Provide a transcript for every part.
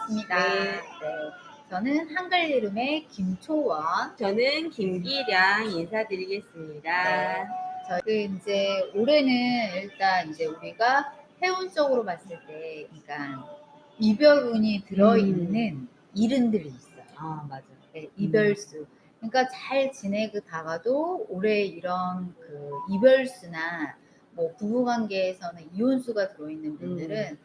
반갑습니다. 네. 네. 저는 한글 이름의 김초원. 저는 김기량 인사드리겠습니다. 네. 저희 이제 올해는 일단 이제 우리가 해운적으로 봤을 때, 그러니까 이별운이 들어있는 이름들이 있어요. 아 맞아. 네, 이별수. 그러니까 잘 지내다가도 올해 이런 그 이별수나 뭐 부부관계에서는 이혼수가 들어있는 분들은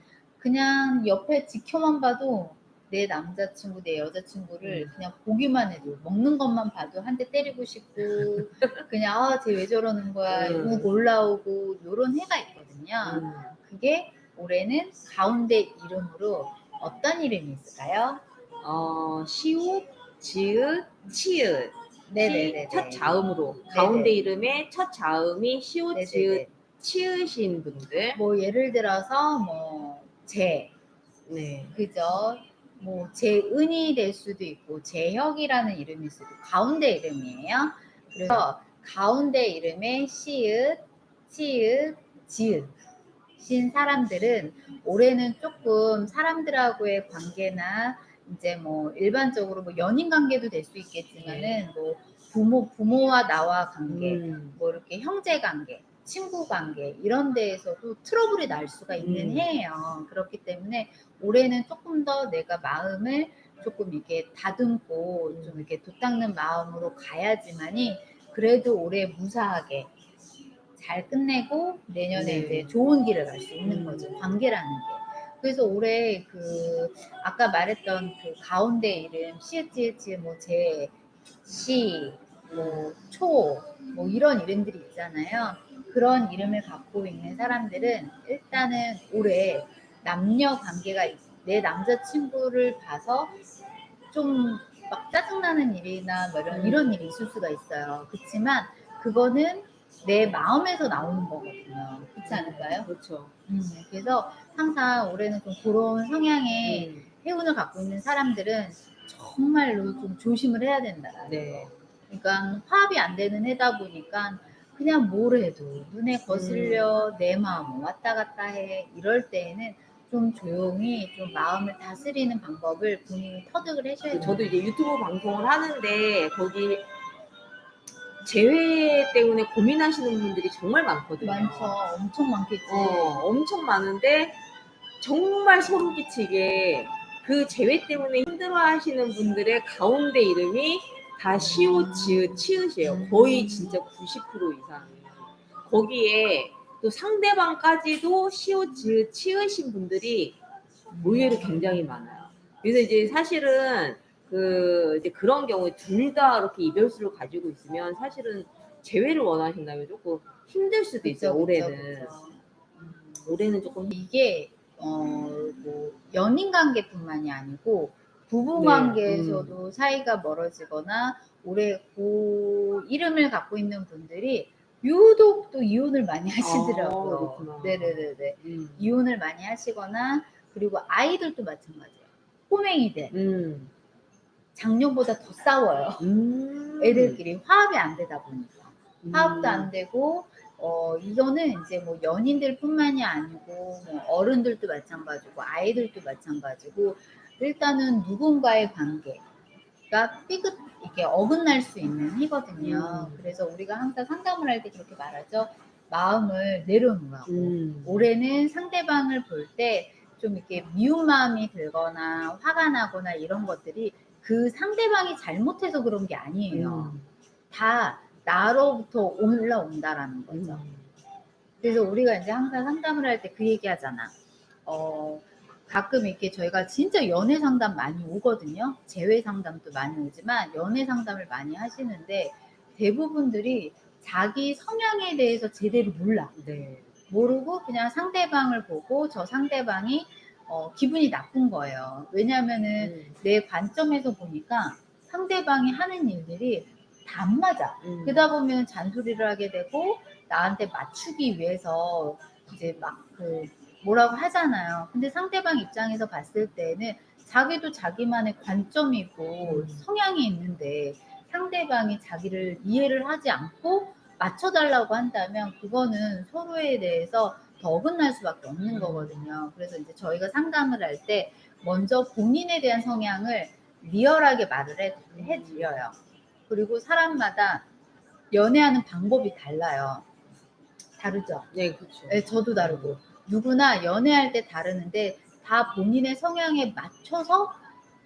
그냥 옆에 지켜만 봐도 내 남자친구, 내 여자친구를 음. 그냥 보기만 해도 먹는 것만 봐도 한 대 때리고 싶고 그냥 아, 쟤 왜 저러는 거야 음. 욱 올라오고 요런 해가 있거든요. 음. 그게 올해는 가운데 이름으로 어떤 이름이 있을까요? 어 시옷, 지읒, 치읒. 네네네. 첫 자음으로 가운데 이름의 첫 자음이 시옷, 지읒, 치읒인 분들. 뭐 예를 들어서 뭐 재, 네. 그죠? 뭐 재은이 될 수도 있고 재혁이라는 이름일 수도 있고 가운데 이름이에요. 그래서 가운데 이름에 시읒, 치읒, 지읒 신 사람들은 올해는 조금 사람들하고의 관계나 이제 뭐 일반적으로 뭐 연인 관계도 될 수 있겠지만은 뭐 부모 부모와 나와 관계 음. 뭐 이렇게 형제 관계, 친구 관계 이런 데에서도 트러블이 날 수가 있는 음. 해예요. 그렇기 때문에 올해는 조금 더 내가 마음을 조금 이렇게 다듬고 좀 이렇게 도닦는 마음으로 가야지만이 그래도 올해 무사하게 잘 끝내고 내년에 네. 이제 좋은 길을 갈 수 있는 음. 거죠. 관계라는 게. 그래서 올해 그 아까 말했던 그 가운데 이름 시읒지읒지읒 뭐제 시, 뭐, 초, 뭐 이런 이름들이 있잖아요. 그런 이름을 갖고 있는 사람들은 일단은 올해 남녀 관계가 있- 내 남자친구를 봐서 좀 막 짜증나는 일이나 뭐 이런, 음. 이런 일이 있을 수가 있어요. 그렇지만 그거는 내 마음에서 나오는 거거든요. 그렇지 않을까요? 그렇죠. 음, 그래서 항상 올해는 좀 그런 성향의 음. 해운을 갖고 있는 사람들은 정말로 좀 조심을 해야 된다. 네. 그러니까 화합이 안 되는 해다 보니까 그냥 뭘 해도 눈에 거슬려 음. 내 마음 왔다 갔다 해 이럴 때에는 좀 조용히 좀 마음을 다스리는 방법을 본인이 터득을 하셔야 돼요. 저도 이제 유튜브 방송을 하는데 거기 재회 때문에 고민하시는 분들이 정말 많거든요. 많죠. 엄청 많겠지. 어, 엄청 많은데 정말 소름 끼치게 그 재회 때문에 힘들어하시는 분들의 가운데 이름이 다 시옷, 지읒, 치읒이에요. 거의 진짜 90% 이상. 거기에 또 상대방까지도 시옷, 지읒, 치읒인 분들이 의외로 굉장히 많아요. 그래서 이제 사실은 그 이제 그런 경우에 둘 다 이렇게 이별수를 가지고 있으면 사실은 재회를 원하신다면 조금 힘들 수도 있어요. 그쵸, 올해는 그쵸. 올해는 조금 이게 어 뭐 연인 관계뿐만이 아니고 부부 네, 관계에서도 사이가 멀어지거나 올해 고 이름을 갖고 있는 분들이 유독 또 이혼을 많이 하시더라고요. 아, 그렇구나. 네네네네. 음. 이혼을 많이 하시거나 그리고 아이들도 마찬가지예요. 꼬맹이들 음. 작년보다 더 싸워요. 음. 애들끼리 화합이 안 되다 보니까. 음. 화합도 안 되고 어 이거는 이제 뭐 연인들뿐만이 아니고 뭐 어른들도 마찬가지고 아이들도 마찬가지고 일단은 누군가의 관계가 삐끗 이렇게 어긋날 수 있는 해거든요. 음. 그래서 우리가 항상 상담을 할 때 그렇게 말하죠. 마음을 내려놓으라고. 음. 올해는 상대방을 볼 때 좀 이렇게 미운 마음이 들거나 화가 나거나 이런 것들이 그 상대방이 잘못해서 그런 게 아니에요. 음. 다 나로부터 올라온다라는 거죠. 음. 그래서 우리가 이제 항상 상담을 할 때 그 얘기 하잖아. 어, 가끔 이렇게 저희가 진짜 연애 상담 많이 오거든요. 재회 상담도 많이 오지만 연애 상담을 많이 하시는데 대부분들이 자기 성향에 대해서 제대로 몰라. 네. 모르고 그냥 상대방을 보고 저 상대방이 어, 기분이 나쁜 거예요. 왜냐면은 음. 내 관점에서 보니까 상대방이 하는 일들이 다 안 맞아. 음. 그러다 보면 잔소리를 하게 되고 나한테 맞추기 위해서 이제 막그 뭐라고 하잖아요. 근데 상대방 입장에서 봤을 때는 자기도 자기만의 관점이 있고 음. 성향이 있는데 상대방이 자기를 이해를 하지 않고 맞춰달라고 한다면 그거는 서로에 대해서 더 어긋날 수밖에 없는 음. 거거든요. 그래서 이제 저희가 상담을 할 때 먼저 본인에 대한 성향을 리얼하게 말을 해, 해드려요. 그리고 사람마다 연애하는 방법이 달라요. 다르죠? 네, 그렇죠. 네, 저도 다르고 누구나 연애할 때 다르는데 다 본인의 성향에 맞춰서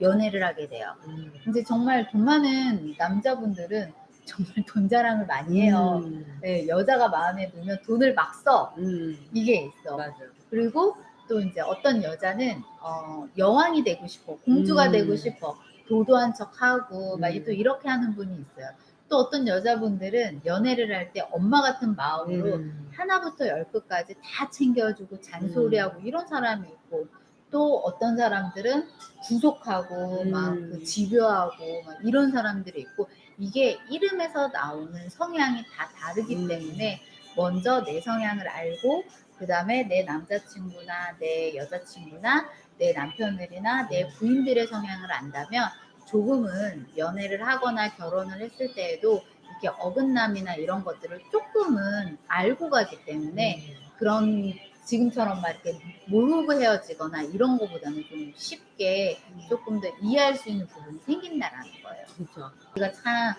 연애를 하게 돼요. 음. 이제 정말 돈 많은 남자분들은 정말 돈 자랑을 많이 해요. 음. 네, 여자가 마음에 들면 돈을 막 써. 음. 이게 있어. 맞아. 그리고 또 이제 어떤 여자는 어, 여왕이 되고 싶어, 공주가 음. 되고 싶어, 도도한 척 하고 막 음. 또 이렇게 하는 분이 있어요. 또 어떤 여자분들은 연애를 할 때 엄마 같은 마음으로 음. 하나부터 열 끝까지 다 챙겨주고 잔소리하고 이런 사람이 있고 또 어떤 사람들은 구속하고 음. 막그 집요하고 막 이런 사람들이 있고 이게 이름에서 나오는 성향이 다 다르기 음. 때문에 먼저 내 성향을 알고 그 다음에 내 남자친구나 내 여자친구나 내 남편들이나 내 부인들의 성향을 안다면 조금은 연애를 하거나 결혼을 했을 때에도 이렇게 어긋남이나 이런 것들을 조금은 알고 가기 때문에 그런 지금처럼 막 이렇게 모르고 헤어지거나 이런 거보다는 좀 쉽게 조금 더 이해할 수 있는 부분이 생긴다라는 거예요. 그렇죠. 우리가 참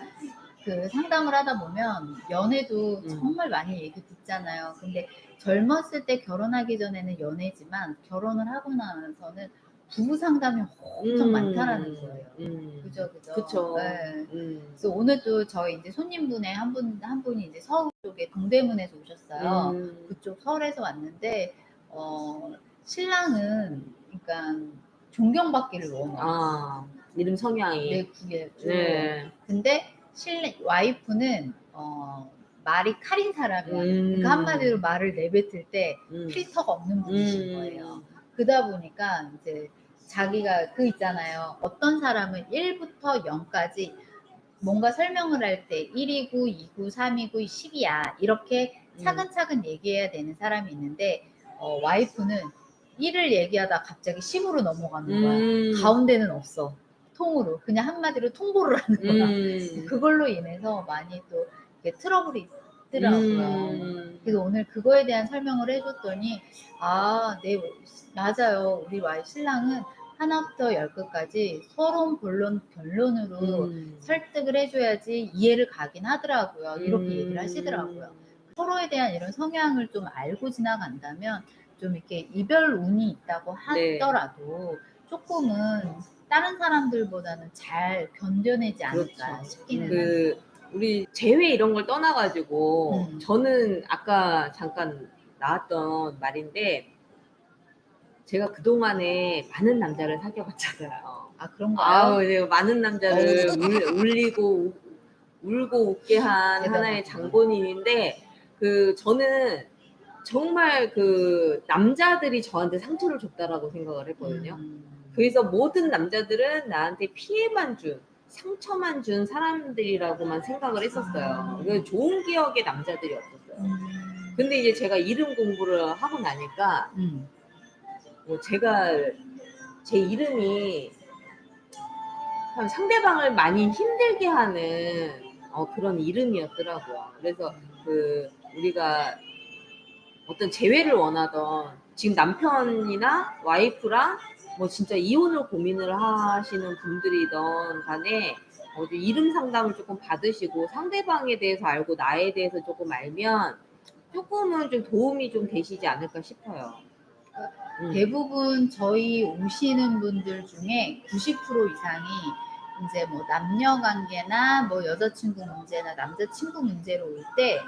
그 상담을 하다 보면 연애도 음. 정말 많이 얘기 듣잖아요. 근데 젊었을 때 결혼하기 전에는 연애지만 결혼을 하고 나서는 부부 상담이 엄청 많다라는 거예요. 음. 그죠, 그죠. 그쵸. 네. 음. 그래서 오늘도 저희 이제 손님분의 한 분, 한 분이 이제 서울 쪽에 동대문에서 오셨어요. 음. 그쪽 서울에서 왔는데, 어, 신랑은, 그러니까, 존경받기를 원해요. 아, 이름 성향이. 내 구애로. 네. 근데, 신랑, 와이프는, 어, 말이 칼인 사람이야. 음. 그러니까 한마디로 말을 내뱉을 때 음. 필터가 없는 분이신 음. 거예요. 그러다 보니까 이제 자기가 그 있잖아요. 어떤 사람은 1부터 0까지 뭔가 설명을 할 때 1이고 2고 3이고 10이야. 이렇게 음. 차근차근 얘기해야 되는 사람이 있는데 어, 와이프는 1을 얘기하다 갑자기 10으로 넘어가는 거야. 음. 가운데는 없어. 통으로. 그냥 한마디로 통보를 하는 거야. 음. 그걸로 인해서 많이 또 트러블이 있더라고요. 음. 그래서 오늘 그거에 대한 설명을 해줬더니 아, 네 맞아요. 우리 와이 신랑은 하나부터 열끝까지 서론 본론 변론으로 음. 설득을 해줘야지 이해를 가긴 하더라고요. 이렇게 음. 얘기를 하시더라고요. 서로에 대한 이런 성향을 좀 알고 지나간다면 좀 이렇게 이별 운이 있다고 네. 하더라도 조금은 다른 사람들보다는 잘 견뎌내지 않을까 그렇죠. 싶기는. 그 우리 재회 이런 걸 떠나가지고 음. 저는 아까 잠깐 나왔던 말인데 제가 그 동안에 많은 남자를 사귀어봤잖아요. 아 그런가요? 아우, 내가 많은 남자를 울, 울리고 우- 울고 웃게 한 대단하다. 하나의 장본인인데 그 저는 정말 그 남자들이 저한테 상처를 줬다라고 생각을 했거든요. 음. 그래서 모든 남자들은 나한테 피해만 준, 상처만 준 사람들이라고만 생각을 했었어요. 음. 그 좋은 기억의 남자들이 없었어요. 음. 근데 이제 제가 이름 공부를 하고 나니까 음. 뭐 제가 제 이름이 참 상대방을 많이 힘들게 하는 어, 그런 이름이었더라고요. 그래서 그 우리가 어떤 재회를 원하던 지금 남편이나 와이프랑 뭐 진짜 이혼을 고민을 하시는 분들이던 간에 어, 좀 이름 상담을 조금 받으시고 상대방에 대해서 알고 나에 대해서 조금 알면 조금은 좀 도움이 좀 되시지 않을까 싶어요. 음. 대부분 저희 오시는 분들 중에 90% 이상이 이제 뭐 남녀 관계나 뭐 여자친구 문제나 남자친구 문제로 올 때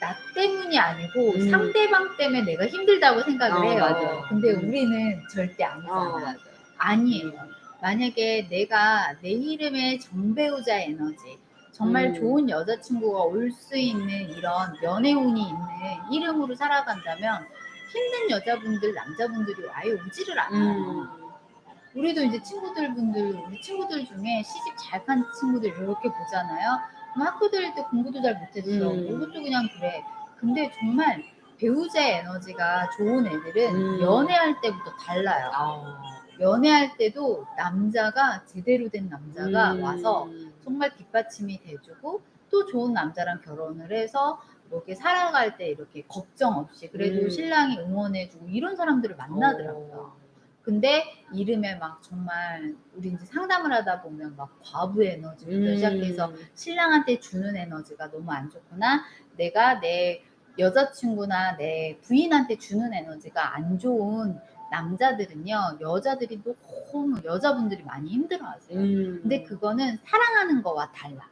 나 때문이 아니고 음. 상대방 때문에 내가 힘들다고 생각을 어, 해요. 맞아요. 근데 음. 우리는 절대 어, 아니잖아. 맞아요. 아니에요. 음. 만약에 내가 내 이름의 정배우자 에너지, 정말 음. 좋은 여자친구가 올 수 있는 이런 연애운이 있는 이름으로 살아간다면 힘든 여자분들, 남자분들이 아예 오지를 않아요. 음. 우리도 이제 친구들 분들, 우리 친구들 중에 시집 잘 간 친구들 이렇게 보잖아요. 그럼 학교 다닐 때 공부도 잘 못했어. 음. 이것도 그냥 그래. 근데 정말 배우자의 에너지가 좋은 애들은 음. 연애할 때부터 달라요. 아. 연애할 때도 남자가 제대로 된 남자가 음. 와서 정말 뒷받침이 돼주고 또 좋은 남자랑 결혼을 해서 뭐 이렇게 살아갈 때 이렇게 걱정 없이 그래도 음. 신랑이 응원해주고 이런 사람들을 만나더라고요. 어. 근데 이름에 막 정말 우리 이제 상담을 하다 보면 막 과부 에너지부터 음. 시작해서 신랑한테 주는 에너지가 너무 안 좋구나. 내가 내 여자친구나 내 부인한테 주는 에너지가 안 좋은 남자들은요, 여자들이 너무 여자분들이 많이 힘들어하세요. 음. 근데 그거는 사랑하는 거와 달라.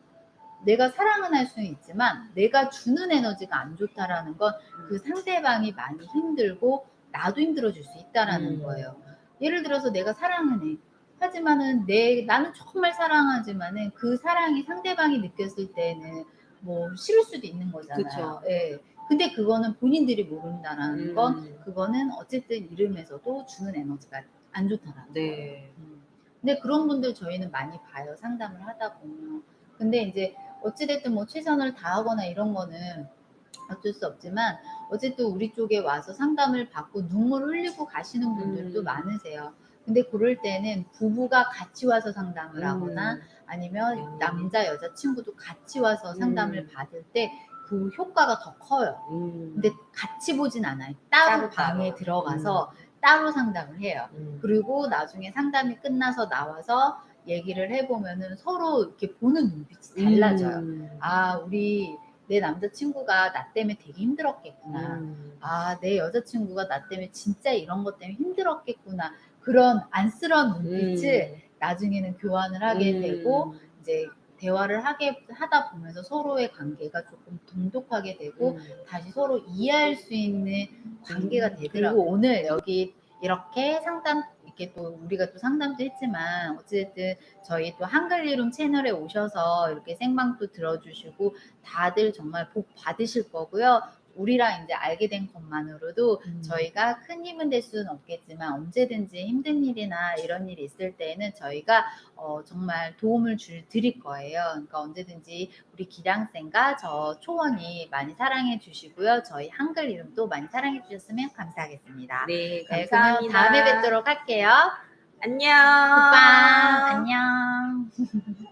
내가 사랑은 할 수는 있지만 내가 주는 에너지가 안 좋다라는 건 그 상대방이 많이 힘들고 나도 힘들어질 수 있다라는 음. 거예요. 예를 들어서 내가 사랑은 해. 하지만은 내 나는 정말 사랑하지만은 그 사랑이 상대방이 느꼈을 때는 뭐 싫을 수도 있는 거잖아요. 그쵸. 예. 근데 그거는 본인들이 모른다라는 음. 건 그거는 어쨌든 이름에서도 주는 에너지가 안 좋다라는 거예요. 네. 음. 근데 그런 분들 저희는 많이 봐요. 상담을 하다 보면. 근데 이제 어찌됐든 뭐 최선을 다하거나 이런 거는 어쩔 수 없지만 어쨌든 우리 쪽에 와서 상담을 받고 눈물 흘리고 가시는 분들도 음. 많으세요. 근데 그럴 때는 부부가 같이 와서 상담을 음. 하거나 아니면 음. 남자 여자 친구도 같이 와서 상담을 음. 받을 때 그 효과가 더 커요. 음. 근데 같이 보진 않아요. 따로, 따로, 방에 따로. 들어가서 따로 상담을 해요. 음. 그리고 나중에 상담이 끝나서 나와서 얘기를 해보면은 서로 이렇게 보는 눈빛이 달라져요. 음. 아, 우리 내 남자친구가 나 때문에 되게 힘들었겠구나. 음. 아, 내 여자친구가 나 때문에 진짜 이런 것 때문에 힘들었겠구나. 그런 안쓰러운 눈빛을 나중에는 교환을 하게 음. 되고 이제 대화를 하게 하다 보면서 서로의 관계가 조금 돈독하게 되고 음. 다시 서로 이해할 수 있는 관계가 음, 되더라고. 오늘 여기 이렇게 상담 이렇게 또 우리가 또 상담도 했지만 어쨌든 저희 또 한글 이름 채널에 오셔서 이렇게 생방도 들어주시고 다들 정말 복 받으실 거고요. 우리랑 이제 알게 된 것만으로도 음. 저희가 큰 힘은 될 수는 없겠지만 언제든지 힘든 일이나 이런 일이 있을 때는 저희가 어, 정말 도움을 줄 드릴 거예요. 그러니까 언제든지 우리 기량쌤과 저 초원이 많이 사랑해 주시고요. 저희 한글 이름도 많이 사랑해 주셨으면 감사하겠습니다. 네, 네, 감사합니다. 다음에 뵙도록 할게요. 안녕. 오빠 안녕.